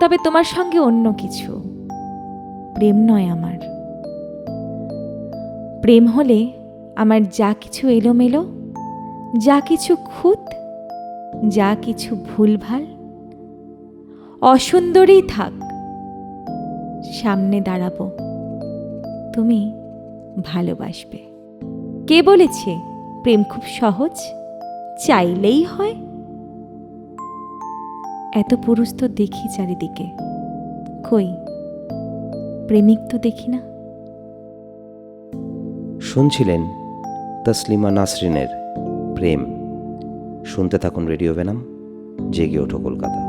তবে তোমার সঙ্গে অন্য কিছু। প্রেম নয় আমার। প্রেম হলে আমার যা কিছু এলোমেলো, যা কিছু খুঁত, যা কিছু ভুলভাল, অসুন্দরই থাক, সামনে দাঁড়াবো। তুমি ভালোবাসবে। কে বলেছে, প্রেম খুব সহজ, চাইলেই হয়। এত পুরুষ তো দেখি চারিদিকে। কই? প্রেমিক তো দেখি না। শুনছিলেন তসলিমা নাসরিনের প্রেম। শুনতে থাকুন রেডিও বেনাম, জেগে ওঠো কলকাতা।